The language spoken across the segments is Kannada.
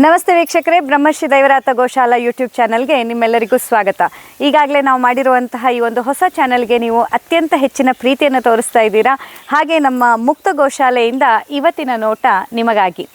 ನಮಸ್ತೆ ವೀಕ್ಷಕರೇ, ಬ್ರಹ್ಮಶ್ರೀ ದೈವರಾತ ಗೋಶಾಲಾ ಯೂಟ್ಯೂಬ್ ಚಾನಲ್ಗೆ ನಿಮ್ಮೆಲ್ಲರಿಗೂ ಸ್ವಾಗತ. ಈಗಾಗಲೇ ನಾವು ಮಾಡಿರುವಂತಹ ಈ ಒಂದು ಹೊಸ ಚಾನಲ್ಗೆ ನೀವು ಅತ್ಯಂತ ಹೆಚ್ಚಿನ ಪ್ರೀತಿಯನ್ನು ತೋರಿಸ್ತಾ ಇದ್ದೀರಾ. ಹಾಗೆ ನಮ್ಮ ಮುಕ್ತ ಗೋಶಾಲೆಯಿಂದ ಇವತ್ತಿನ ನೋಟ ನಿಮಗಾಗಿ.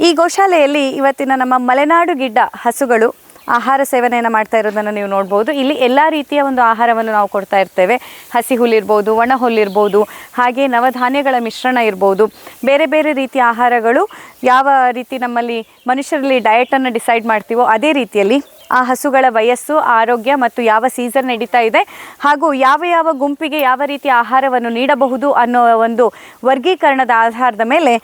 ಈ ಗೋಶಾಲೆಯಲ್ಲಿ ಇವತ್ತಿನ ನಮ್ಮ ಮಲೆನಾಡು ಗಿಡ್ಡ ಹಸುಗಳು ಆಹಾರ ಸೇವನೆಯನ್ನು ಮಾಡ್ತಾ ಇರೋದನ್ನು ನೀವು ನೋಡ್ಬೋದು. ಇಲ್ಲಿ ಎಲ್ಲ ರೀತಿಯ ಒಂದು ಆಹಾರವನ್ನು ನಾವು ಕೊಡ್ತಾ ಇರ್ತೇವೆ. ಹಸಿ ಹುಲ್ಲಿರ್ಬೋದು ಒಣ ಹುಲ್ಲಿರ್ಬೋದು ಹಾಗೆ ನವಧಾನ್ಯಗಳ ಮಿಶ್ರಣ ಇರ್ಬೋದು. ಬೇರೆ ಬೇರೆ ರೀತಿಯ ಆಹಾರಗಳು ಯಾವ ರೀತಿ ನಮ್ಮಲ್ಲಿ ಮನುಷ್ಯರಲ್ಲಿ ಡಯಟನ್ನು ಡಿಸೈಡ್ ಮಾಡ್ತೀವೋ ಅದೇ ರೀತಿಯಲ್ಲಿ ಆ ಹಸುಗಳ ವಯಸ್ಸು, ಆರೋಗ್ಯ ಮತ್ತು ಯಾವ ಸೀಸನ್ ನಡೀತಾ ಇದೆ ಹಾಗೂ ಯಾವ ಯಾವ ಗುಂಪಿಗೆ ಯಾವ ರೀತಿಯ ಆಹಾರವನ್ನು ನೀಡಬಹುದು ಅನ್ನೋ ಒಂದು ವರ್ಗೀಕರಣದ ಆಧಾರದ ಮೇಲೆ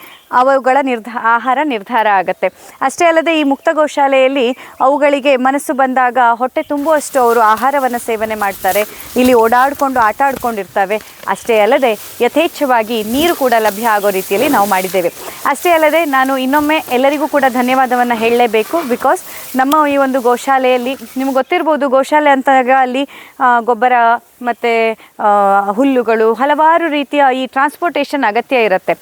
ಅವುಗಳ ನಿರ್ಧಾ, ಆಹಾರ ನಿರ್ಧಾರ ಆಗುತ್ತೆ. ಅಷ್ಟೇ ಅಲ್ಲದೆ ಈ ಮುಕ್ತ ಗೋಶಾಲೆಯಲ್ಲಿ ಅವುಗಳಿಗೆ ಮನಸ್ಸು ಬಂದಾಗ ಹೊಟ್ಟೆ ತುಂಬುವಷ್ಟು ಅವರು ಆಹಾರವನ್ನು ಸೇವನೆ ಮಾಡ್ತಾರೆ. ಇಲ್ಲಿ ಓಡಾಡಿಕೊಂಡು, ಆಟ ಆಡ್ಕೊಂಡಿರ್ತವೆ. ಅಷ್ಟೇ ಅಲ್ಲದೆ ಯಥೇಚ್ಛವಾಗಿ ನೀರು ಕೂಡ ಲಭ್ಯ ಆಗೋ ರೀತಿಯಲ್ಲಿ ನಾವು ಮಾಡಿದ್ದೇವೆ. ಅಷ್ಟೇ ಅಲ್ಲದೆ ನಾನು ಇನ್ನೊಮ್ಮೆ ಎಲ್ಲರಿಗೂ ಕೂಡ ಧನ್ಯವಾದವನ್ನು ಹೇಳಲೇಬೇಕು. ಬಿಕಾಸ್ ನಮ್ಮ ಈ ಒಂದು ಗೋಶಾಲೆಯಲ್ಲಿ, ನಿಮ್ಗೆ ಗೊತ್ತಿರ್ಬೋದು ಗೋಶಾಲೆ ಅಂತಾಗ ಅಲ್ಲಿ ಗೊಬ್ಬರ ಮತ್ತು ಹುಲ್ಲುಗಳು ಹಲವಾರು ರೀತಿಯ ಈ ಟ್ರಾನ್ಸ್ಪೋರ್ಟೇಷನ್ ಅಗತ್ಯ ಇರುತ್ತೆ.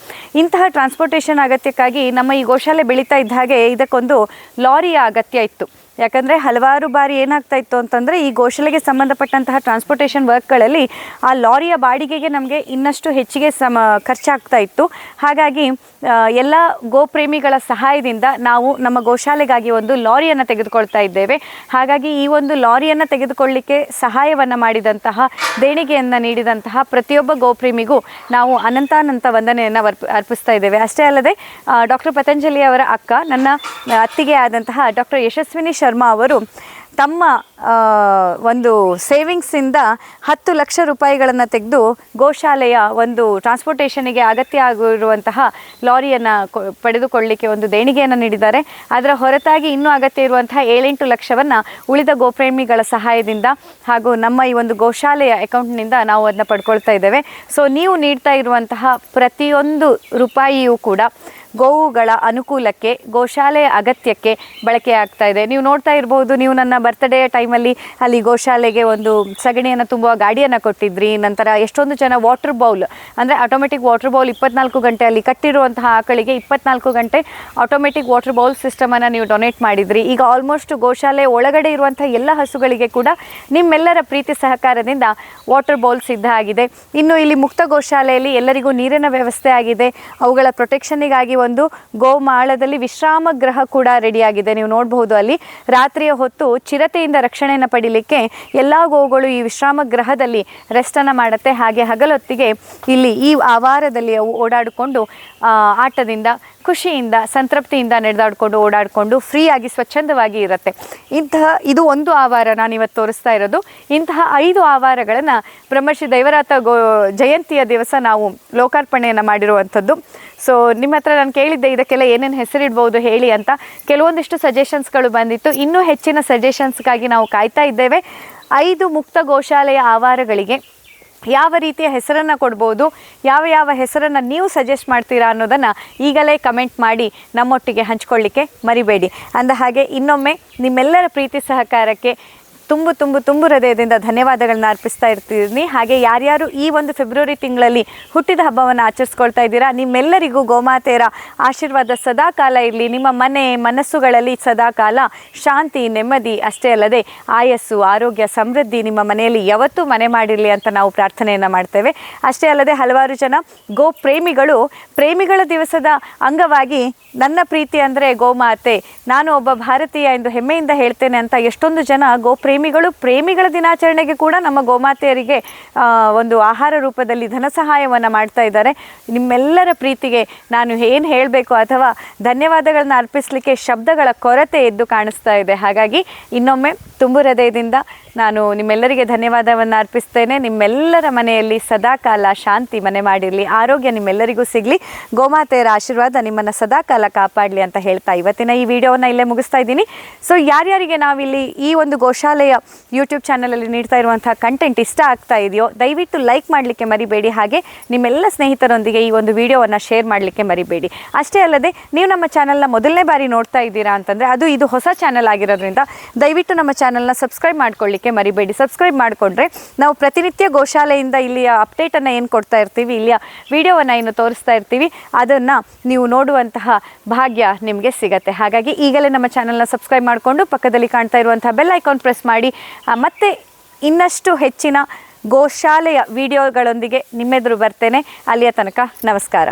ಇಂತಹ ಟ್ರಾನ್ಸ್ಪೋರ್ಟೇಷನ್ ಅಗತ್ಯಕ್ಕಾಗಿ ನಮ್ಮ ಈ ಗೋಶಾಲೆ ಬೆಳೀತಾ ಇದ್ದ ಹಾಗೆ ಇದಕ್ಕೊಂದು ಲಾರಿಯ ಅಗತ್ಯ ಇತ್ತು. ಯಾಕಂದರೆ ಹಲವಾರು ಬಾರಿ ಏನಾಗ್ತಾ ಇತ್ತು ಅಂತಂದರೆ ಈ ಗೋಶಾಲೆಗೆ ಸಂಬಂಧಪಟ್ಟಂತಹ ಟ್ರಾನ್ಸ್ಪೋರ್ಟೇಷನ್ ವರ್ಕ್ಗಳಲ್ಲಿ ಆ ಲಾರಿಯ ಬಾಡಿಗೆಗೆ ನಮಗೆ ಇನ್ನಷ್ಟು ಹೆಚ್ಚಿಗೆ ಸಮ, ಖರ್ಚಾಗ್ತಾ ಇತ್ತು. ಹಾಗಾಗಿ ಎಲ್ಲ ಗೋಪ್ರೇಮಿಗಳ ಸಹಾಯದಿಂದ ನಾವು ನಮ್ಮ ಗೋಶಾಲೆಗಾಗಿ ಒಂದು ಲಾರಿಯನ್ನು ತೆಗೆದುಕೊಳ್ತಾ ಇದ್ದೇವೆ. ಹಾಗಾಗಿ ಈ ಒಂದು ಲಾರಿಯನ್ನು ತೆಗೆದುಕೊಳ್ಳಿಕ್ಕೆ ಸಹಾಯವನ್ನು ಮಾಡಿದಂತಹ, ದೇಣಿಗೆಯನ್ನು ನೀಡಿದಂತಹ ಪ್ರತಿಯೊಬ್ಬ ಗೋಪ್ರೇಮಿಗೂ ನಾವು ಅನಂತಾನಂತ ವಂದನೆಯನ್ನು ಅರ್ಪ ಅರ್ಪಿಸ್ತಾ ಇದ್ದೇವೆ. ಅಷ್ಟೇ ಅಲ್ಲದೆ ಡಾಕ್ಟರ್ ಪತಂಜಲಿ ಅವರ ಅಕ್ಕ, ನನ್ನ ಅತ್ತಿಗೆ ಆದಂತಹ ಡಾಕ್ಟರ್ ಯಶಸ್ವಿನಿ ಶರ್ಮಾ ಅವರು ತಮ್ಮ ಒಂದು ಸೇವಿಂಗ್ಸಿಂದ ಹತ್ತು ಲಕ್ಷ ರೂಪಾಯಿಗಳನ್ನು ತೆಗೆದು ಗೋಶಾಲೆಯ ಒಂದು ಟ್ರಾನ್ಸ್ಪೋರ್ಟೇಷನಿಗೆ ಅಗತ್ಯ ಆಗಿರುವಂತಹ ಲಾರಿಯನ್ನು ಪಡೆದುಕೊಳ್ಳಲಿಕ್ಕೆ ಒಂದು ದೇಣಿಗೆಯನ್ನು ನೀಡಿದ್ದಾರೆ. ಅದರ ಹೊರತಾಗಿ ಇನ್ನೂ ಅಗತ್ಯ ಇರುವಂತಹ ಏಳೆಂಟು ಲಕ್ಷವನ್ನು ಉಳಿದ ಗೋಪ್ರೇಮಿಗಳ ಸಹಾಯದಿಂದ ಹಾಗೂ ನಮ್ಮ ಈ ಒಂದು ಗೋಶಾಲೆಯ ಅಕೌಂಟ್ನಿಂದ ನಾವು ಅದನ್ನ ಪಡ್ಕೊಳ್ತಾ ಇದ್ದೇವೆ. ಸೊ ನೀವು ನೀಡ್ತಾ ಇರುವಂತಹ ಪ್ರತಿಯೊಂದು ರೂಪಾಯಿಯೂ ಕೂಡ ಗೋವುಗಳ ಅನುಕೂಲಕ್ಕೆ, ಗೋಶಾಲೆಯ ಅಗತ್ಯಕ್ಕೆ ಬಳಕೆ ಆಗ್ತಾ ಇದೆ. ನೀವು ನೋಡ್ತಾ ಇರ್ಬೋದು, ನೀವು ನನ್ನ ಬರ್ತ್ಡೇ ಟೈಮಲ್ಲಿ ಅಲ್ಲಿ ಗೋಶಾಲೆಗೆ ಒಂದು ಸಗಣಿಯನ್ನು ತುಂಬುವ ಗಾಡಿಯನ್ನು ಕೊಟ್ಟಿದ್ರಿ. ನಂತರ ಎಷ್ಟೊಂದು ಜನ ವಾಟರ್ ಬೌಲ್ ಅಂದರೆ ಆಟೋಮೆಟಿಕ್ ವಾಟರ್ ಬೌಲ್ ಇಪ್ಪತ್ನಾಲ್ಕು ಗಂಟೆ ಅಲ್ಲಿ ಕಟ್ಟಿರುವಂತಹ ಆಕಳಿಗೆ ಇಪ್ಪತ್ನಾಲ್ಕು ಗಂಟೆ ಆಟೋಮೆಟಿಕ್ ವಾಟರ್ ಬೌಲ್ ಸಿಸ್ಟಮನ್ನು ನೀವು ಡೊನೇಟ್ ಮಾಡಿದ್ರಿ. ಈಗ ಆಲ್ಮೋಸ್ಟ್ ಗೋಶಾಲೆ ಒಳಗಡೆ ಇರುವಂಥ ಎಲ್ಲ ಹಸುಗಳಿಗೆ ಕೂಡ ನಿಮ್ಮೆಲ್ಲರ ಪ್ರೀತಿ ಸಹಕಾರದಿಂದ ವಾಟರ್ ಬೌಲ್ ಸಿದ್ಧ ಆಗಿದೆ. ಇನ್ನು ಇಲ್ಲಿ ಮುಕ್ತ ಗೋಶಾಲೆಯಲ್ಲಿ ಎಲ್ಲರಿಗೂ ನೀರಿನ ವ್ಯವಸ್ಥೆ ಆಗಿದೆ. ಅವುಗಳ ಪ್ರೊಟೆಕ್ಷನ್ನಿಗಾಗಿ ಒಂದು ಗೋಮಾಳದಲ್ಲಿ ವಿಶ್ರಾಮ ಗ್ರಹ ಕೂಡ ರೆಡಿಯಾಗಿದೆ. ನೀವು ನೋಡಬಹುದು ಅಲ್ಲಿ ರಾತ್ರಿಯ ಹೊತ್ತು ಚಿರತೆಯಿಂದ ರಕ್ಷಣೆಯನ್ನು ಪಡಿಲಿಕ್ಕೆ ಎಲ್ಲ ಗೋಗಳು ಈ ವಿಶ್ರಾಮ ಗ್ರಹದಲ್ಲಿ ರೆಸ್ಟನ್ನು ಮಾಡುತ್ತೆ. ಹಾಗೆ ಹಗಲೊತ್ತಿಗೆ ಇಲ್ಲಿ ಈ ಆವಾರದಲ್ಲಿ ಅವು ಓಡಾಡಿಕೊಂಡು ಆಟದಿಂದ, ಖುಷಿಯಿಂದ, ಸಂತೃಪ್ತಿಯಿಂದ ನಡೆದಾಡಿಕೊಂಡು, ಓಡಾಡಿಕೊಂಡು ಫ್ರೀಯಾಗಿ ಸ್ವಚ್ಛಂದವಾಗಿ ಇರುತ್ತೆ. ಇಂತಹ, ಇದು ಒಂದು ಆವಾರ ನಾನು ಇವತ್ತು ತೋರಿಸ್ತಾ ಇರೋದು. ಇಂತಹ ಐದು ಆವಾರಗಳನ್ನು ಬ್ರಹ್ಮಶ್ರೀ ದೈವರಾತ ಗೋ, ಜಯಂತಿಯ ದಿವಸ ನಾವು ಲೋಕಾರ್ಪಣೆಯನ್ನು ಮಾಡಿರುವಂಥದ್ದು. ಸೊ ನಿಮ್ಮ ಹತ್ರ ಕೇಳಿದ್ದೆ, ಇದಕ್ಕೆಲ್ಲ ಏನೇನು ಹೆಸರಿಡ್ಬೋದು ಹೇಳಿ ಅಂತ ಕೆಲವೊಂದಿಷ್ಟು ಸಜೆಷನ್ಸ್ಗಳು ಬಂದಿತ್ತು. ಇನ್ನೂ ಹೆಚ್ಚಿನ ಸಜೆಷನ್ಸ್ಗಾಗಿ ನಾವು ಕಾಯ್ತಾ ಇದ್ದೇವೆ. ಐದು ಮುಕ್ತ ಗೋಶಾಲೆಯ ಆವಾರಗಳಿಗೆ ಯಾವ ರೀತಿಯ ಹೆಸರನ್ನು ಕೊಡ್ಬೋದು, ಯಾವ ಯಾವ ಹೆಸರನ್ನು ನೀವು ಸಜೆಸ್ಟ್ ಮಾಡ್ತೀರಾ ಅನ್ನೋದನ್ನು ಈಗಲೇ ಕಮೆಂಟ್ ಮಾಡಿ ನಮ್ಮೊಟ್ಟಿಗೆ ಹಂಚ್ಕೊಳ್ಳಿಕ್ಕೆ ಮರಿಬೇಡಿ. ಅಂದ ಹಾಗೆ ಇನ್ನೊಮ್ಮೆ ನಿಮ್ಮೆಲ್ಲರ ಪ್ರೀತಿ ಸಹಕಾರಕ್ಕೆ ತುಂಬು ತುಂಬು ತುಂಬು ಹೃದಯದಿಂದ ಧನ್ಯವಾದಗಳನ್ನ ಅರ್ಪಿಸ್ತಾ ಇರ್ತೀನಿ. ಹಾಗೆ ಯಾರ್ಯಾರು ಈ ಒಂದು ಫೆಬ್ರವರಿ ತಿಂಗಳಲ್ಲಿ ಹುಟ್ಟಿದ ಹಬ್ಬವನ್ನು ಆಚರಿಸ್ಕೊಳ್ತಾ ಇದ್ದೀರಾ, ನಿಮ್ಮೆಲ್ಲರಿಗೂ ಗೋಮಾತೆಯರ ಆಶೀರ್ವಾದ ಸದಾ ಕಾಲ ಇರಲಿ. ನಿಮ್ಮ ಮನೆ ಮನಸ್ಸುಗಳಲ್ಲಿ ಸದಾ ಕಾಲ ಶಾಂತಿ, ನೆಮ್ಮದಿ ಅಷ್ಟೇ ಅಲ್ಲದೆ ಆಯಸ್ಸು, ಆರೋಗ್ಯ, ಸಮೃದ್ಧಿ ನಿಮ್ಮ ಮನೆಯಲ್ಲಿ ಯಾವತ್ತೂ ಮನೆ ಮಾಡಿರಲಿ ಅಂತ ನಾವು ಪ್ರಾರ್ಥನೆಯನ್ನು ಮಾಡ್ತೇವೆ. ಅಷ್ಟೇ ಅಲ್ಲದೆ ಹಲವಾರು ಜನ ಗೋ ಪ್ರೇಮಿಗಳು ಪ್ರೇಮಿಗಳ ದಿವಸದ ಅಂಗವಾಗಿ ನನ್ನ ಪ್ರೀತಿ ಅಂದರೆ ಗೋಮಾತೆ. ನಾನು ಒಬ್ಬ ಭಾರತೀಯ ಎಂದು ಹೆಮ್ಮೆಯಿಂದ ಹೇಳ್ತೇನೆ ಅಂತ ಎಷ್ಟೊಂದು ಜನ ಗೋ ಪ್ರೇಮಿಗಳು ಪ್ರೇಮಿಗಳ ದಿನಾಚರಣೆಗೆ ಕೂಡ ನಮ್ಮ ಗೋಮಾತೆಯರಿಗೆ ಒಂದು ಆಹಾರ ರೂಪದಲ್ಲಿ ಧನ ಸಹಾಯವನ್ನು ಮಾಡ್ತಾ ಇದ್ದಾರೆ. ನಿಮ್ಮೆಲ್ಲರ ಪ್ರೀತಿಗೆ ನಾನು ಏನು ಹೇಳಬೇಕು ಅಥವಾ ಧನ್ಯವಾದಗಳನ್ನ ಅರ್ಪಿಸಲಿಕ್ಕೆ ಶಬ್ದಗಳ ಕೊರತೆ ಎದ್ದು ಕಾಣಿಸ್ತಾ ಇದೆ. ಹಾಗಾಗಿ ಇನ್ನೊಮ್ಮೆ ತುಂಬು ಹೃದಯದಿಂದ ನಾನು ನಿಮ್ಮೆಲ್ಲರಿಗೆ ಧನ್ಯವಾದವನ್ನು ಅರ್ಪಿಸ್ತೇನೆ. ನಿಮ್ಮೆಲ್ಲರ ಮನೆಯಲ್ಲಿ ಸದಾಕಾಲ ಶಾಂತಿ ಮನೆ ಮಾಡಿರಲಿ. ಆರೋಗ್ಯ ನಿಮ್ಮೆಲ್ಲರಿಗೂ ಸಿಗಲಿ. ಗೋಮಾತೆಯರ ಆಶೀರ್ವಾದ ನಿಮ್ಮನ್ನು ಸದಾಕಾಲ ಕಾಪಾಡಲಿ ಅಂತ ಹೇಳ್ತಾ ಇವತ್ತಿನ ಈ ವಿಡಿಯೋವನ್ನು ಇಲ್ಲೇ ಮುಗಿಸ್ತಾ ಇದ್ದೀನಿ. ಸೊ ಯಾರ್ಯಾರಿಗೆ ನಾವಿಲ್ಲಿ ಈ ಒಂದು ಗೋಶಾಲೆ ಗೋಶಾಲೆಯ ಯೂಟ್ಯೂಬ್ ಚಾನಲಲ್ಲಿ ನೀಡ್ತಾ ಇರುವಂತಹ ಕಂಟೆಂಟ್ ಇಷ್ಟ ಆಗ್ತಾ ಇದೆಯೋ, ದಯವಿಟ್ಟು ಲೈಕ್ ಮಾಡಲಿಕ್ಕೆ ಮರಿಬೇಡಿ. ಹಾಗೆ ನಿಮ್ಮೆಲ್ಲ ಸ್ನೇಹಿತರೊಂದಿಗೆ ಈ ಒಂದು ವಿಡಿಯೋವನ್ನು ಶೇರ್ ಮಾಡಲಿಕ್ಕೆ ಮರಿಬೇಡಿ. ಅಷ್ಟೇ ಅಲ್ಲದೆ, ನೀವು ನಮ್ಮ ಚಾನಲ್ನ ಮೊದಲನೇ ಬಾರಿ ನೋಡ್ತಾ ಇದ್ದೀರಾ ಅಂತಂದರೆ, ಅದು ಇದು ಹೊಸ ಚಾನಲ್ ಆಗಿರೋದ್ರಿಂದ ದಯವಿಟ್ಟು ನಮ್ಮ ಚಾನಲ್ನ ಸಬ್ಸ್ಕ್ರೈಬ್ ಮಾಡ್ಕೊಳ್ಳಿಕ್ಕೆ ಮರಿಬೇಡಿ. ಸಬ್ಸ್ಕ್ರೈಬ್ ಮಾಡಿಕೊಂಡ್ರೆ ನಾವು ಪ್ರತಿನಿತ್ಯ ಗೋಶಾಲೆಯಿಂದ ಇಲ್ಲಿಯ ಅಪ್ಡೇಟನ್ನು ಏನು ಕೊಡ್ತಾ ಇರ್ತೀವಿ, ಇಲ್ಲಿಯ ವಿಡಿಯೋವನ್ನು ಏನು ತೋರಿಸ್ತಾ ಇರ್ತೀವಿ, ಅದನ್ನು ನೀವು ನೋಡುವಂತಹ ಭಾಗ್ಯ ನಿಮಗೆ ಸಿಗತ್ತೆ. ಹಾಗಾಗಿ ಈಗಲೇ ನಮ್ಮ ಚಾನಲ್ನ ಸಬ್ಸ್ಕ್ರೈಬ್ ಮಾಡಿಕೊಂಡು ಪಕ್ಕದಲ್ಲಿ ಕಾಣ್ತಾ ಇರುವಂತಹ ಬೆಲ್ ಐಕಾನ್ ಪ್ರೆಸ್ ಮಾಡಿ ಆ, ಮತ್ತೆ ಇನ್ನಷ್ಟು ಹೆಚ್ಚಿನ ಗೋಶಾಲೆಯ ವಿಡಿಯೋಗಳೊಂದಿಗೆ ನಿಮ್ಮೆದುರು ಬರ್ತೇನೆ. ಅಲ್ಲಿಯ ತನಕ ನಮಸ್ಕಾರ.